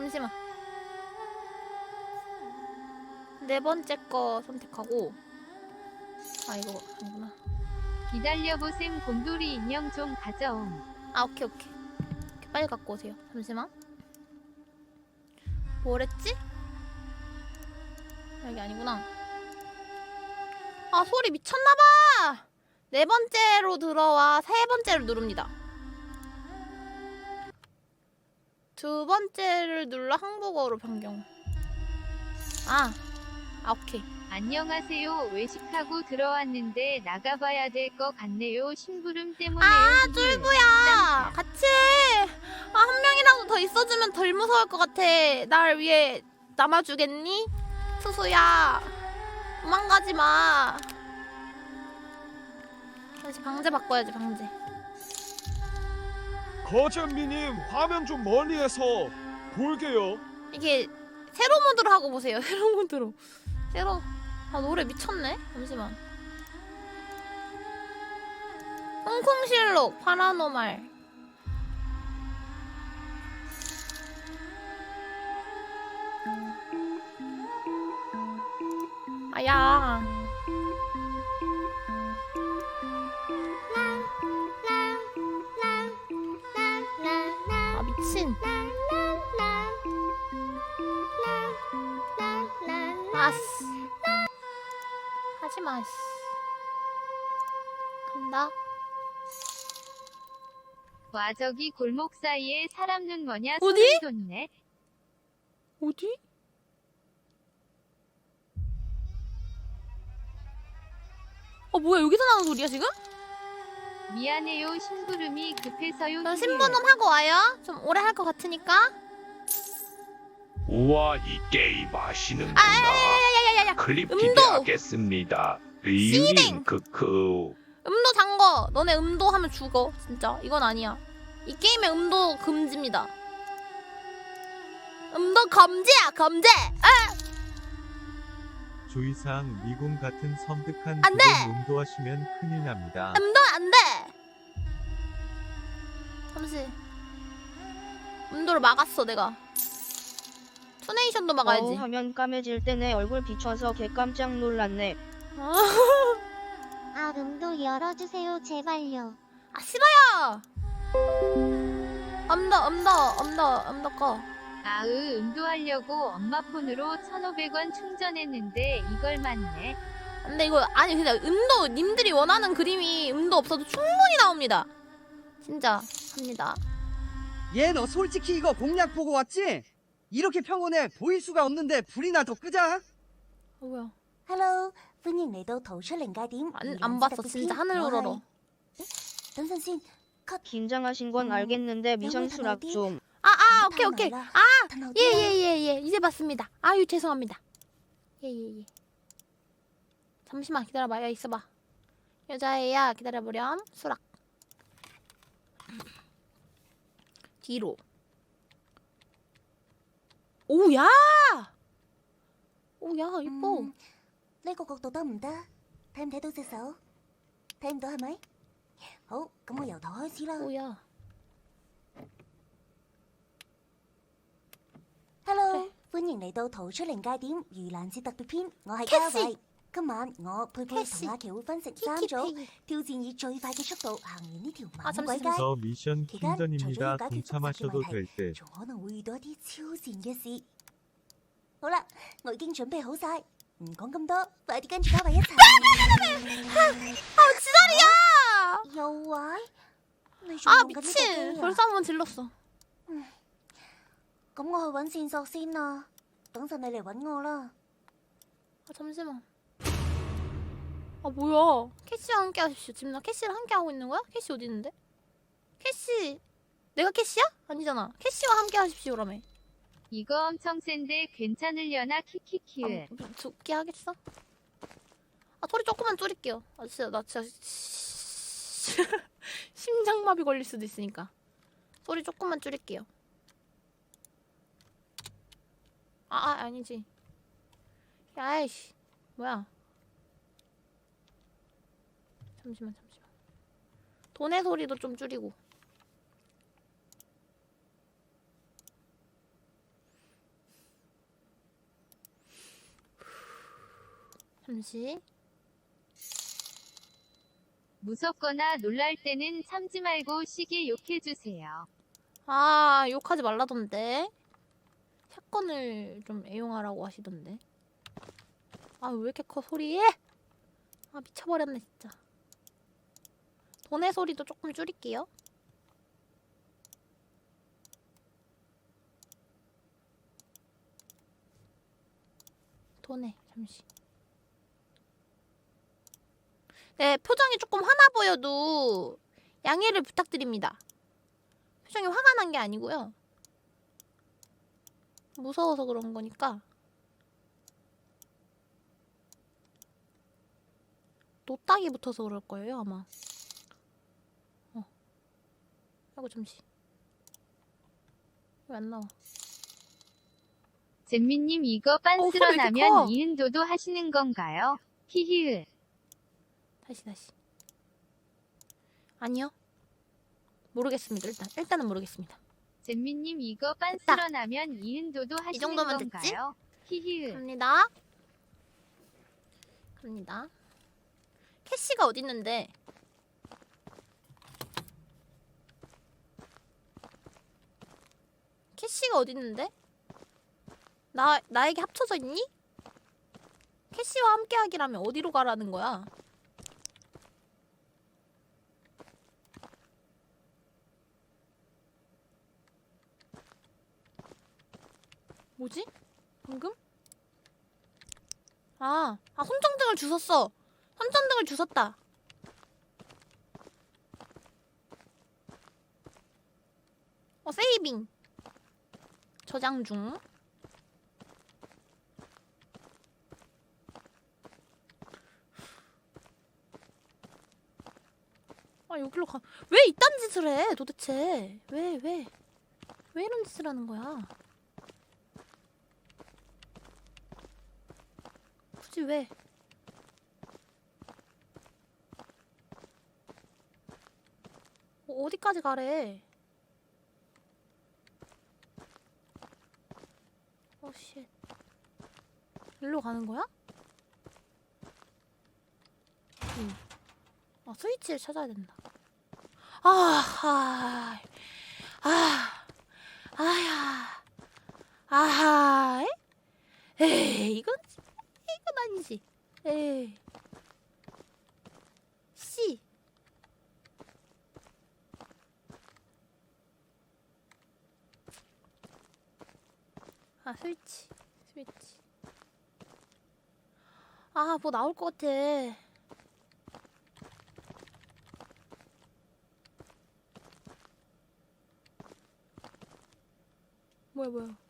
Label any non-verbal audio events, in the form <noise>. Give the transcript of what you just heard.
잠시만. 네 번째 거 선택하고. 아 이거 아니구나. 기다려보셈 곰돌이 인형 좀 가져옴. 아 오케이 오케이. 오케이, 빨리 갖고 오세요. 잠시만. 뭐랬지? 여기 아니구나. 아 소리 미쳤나봐. 네 번째로 들어와 세 번째를 누릅니다. 두 번째를 눌러 한국어로 변경. 아, 아 오케이. 안녕하세요. 외식하고 들어왔는데 나가봐야 될 것 같네요. 심부름 때문에요. 아. 쫄부야 같이 아 한 명이라도 더 있어주면 덜 무서울 것 같아 날 위해 남아주겠니 수수야 도망가지 마 다시 방제 바꿔야지 방제 거잼미님 화면 좀 멀리해서 볼게요. 이게 새로 모드로 하고 보세요. <laughs> 새로 모드로. 새로. 아 노래 미쳤네. 잠시만. 홍콩실록 파라노말. 아야 하지마 씨 간다 와 저기 골목 사이에 사람 눈 뭐냐 어디? 소름 돋네. 어디? 어 뭐야 여기서 나는 소리야 지금? 미안해요 심부름이 급해서요. 저. 신부름 하고 와요 좀 오래 할 것 같으니까 우와 이 게임 하시는구나 아야야 야야야야 클립 음도! 기대하겠습니다 씨댕! 리유님 크크 음도 잠궈 너네 음도 하면 죽어 진짜 이건 아니야 이 게임에 음도 금지입니다 음도 금지야 금지 아! 주의사항 미궁 같은 섬뜩한 안 돼! 부분 용도하시면 큰일 납니다. 음도 안 돼 잠시 음도를 막았어 내가 투네이션도 막아야지 화면 까매질 때 내 얼굴 비춰서 개 깜짝 놀랐네. 아, 아, 룸도 열어주세요, 제발요. 아 싫어요 음도 음도 음도 음도 꺼 아으 음도하려고 엄마 폰으로 1,500원 충전했는데 이걸 맞네. 근데 이거 아니 근데 음도 님들이 원하는 그림이 음도 없어도 충분히 나옵니다. 진짜 합니다. 얘 너 솔직히 이거 공략 보고 왔지? 이렇게 평온해 보일 수가 없는데 불이나 더 끄자. 어, 뭐야? Hello,歡迎嚟到逃出靈界點。 안 안 봤어 진짜 하늘 우러러.等陣先， 긴장하신 건 음, 알겠는데 미션 영혼 수락 단어디? 좀. 아아 오케이 오케이. 아, 아 예예예 예, 이제 봤습니다. 아유 죄송합니다. 예예 예, 잠시만 기다려봐요 있어봐. 여자애야 기다려보렴 수락. 뒤로. 오야. 오야 이뻐. 嗯呢個角度得唔得？睇唔睇到隻手？睇唔到係咪？好，咁我由頭開始啦。 오야. Hello，對歡迎嚟到逃出靈界點盂蘭節特別篇，我係 Cassie 嘉慧。 今晚我佩奇同阿奇会分成三组，挑战以最快嘅速度行完呢条猛鬼街。期间，除咗要解决执事问题，仲可能会遇到一啲超贱嘅事。好啦，我已经准备好晒，唔讲咁多，快啲跟住嘉伟一齐。<laughs> 啊！又喂，你做紧咩啊？啊，唔知，我三分咁我去揾线索先啦，等阵你嚟揾我啦。我沉思嘛。 아 뭐야? 캐시와 함께 하십시오. 지금 나 캐시랑 함께 하고 있는 거야? 캐시 어디 있는데? 캐시 내가 캐시야? 아니잖아. 캐시와 함께 하십시오 라며. 이거 엄청 센데 괜찮으려나 키키키은. 아, 죽게 하겠어? 아 소리 조금만 줄일게요. 아 진짜 나 진짜 <laughs> 심장마비 걸릴 수도 있으니까 소리 조금만 줄일게요. 아, 아 아니지. 야이씨 뭐야? 잠시만 잠시만. 돈의 소리도 좀 줄이고. 잠시. 무섭거나 놀랄 때는 참지 말고 시계 욕해주세요. 아 욕하지 말라던데. 샷건을 좀 애용하라고 하시던데. 아 왜 이렇게 커 소리에? 아 미쳐버렸네 진짜. 돈의 소리도 조금 줄일게요. 돈에, 잠시. 네, 표정이 조금 화나 보여도 양해를 부탁드립니다. 표정이 화가 난 게 아니고요. 무서워서 그런 거니까. 노딱이 붙어서 그럴 거예요, 아마. 어. 아이고, 잠시. 왜 안 나와? 잼민님 이거 어, 빤스러 이렇게 나면 커? 이은도도 하시는 건가요? 히히흐. 다시, 다시. 아니요. 모르겠습니다, 일단. 일단은 모르겠습니다. 잼민님 이거 빤스러 나면 이은도도 하시는 정도면 됐지? 건가요? 히히흐. 갑니다. 갑니다. 캐시가 어디 있는데? 캐시가 어디 있는데? 나 나에게 합쳐져 있니? 캐시와 함께 하기라면 어디로 가라는 거야? 뭐지? 방금? 아, 아 손전등을 주웠어. 손전등을 주웠다. 어, 세이빙. 저장 중. 아, 여기로 가. 왜 이딴 짓을 해, 도대체? 왜, 왜? 왜 이런 짓을 하는 거야? 굳이 왜? 어, 어디까지 가래? 어, 쉣. 일로 가는 거야? 응. 아, 스위치를 찾아야 된다. 아, 아, 아, 아야, 아하, 에이, 이건 이건 아니지. 에이. 아, 스위치. 스위치. 아, 뭐 나올 것 같아. 뭐야, 뭐야.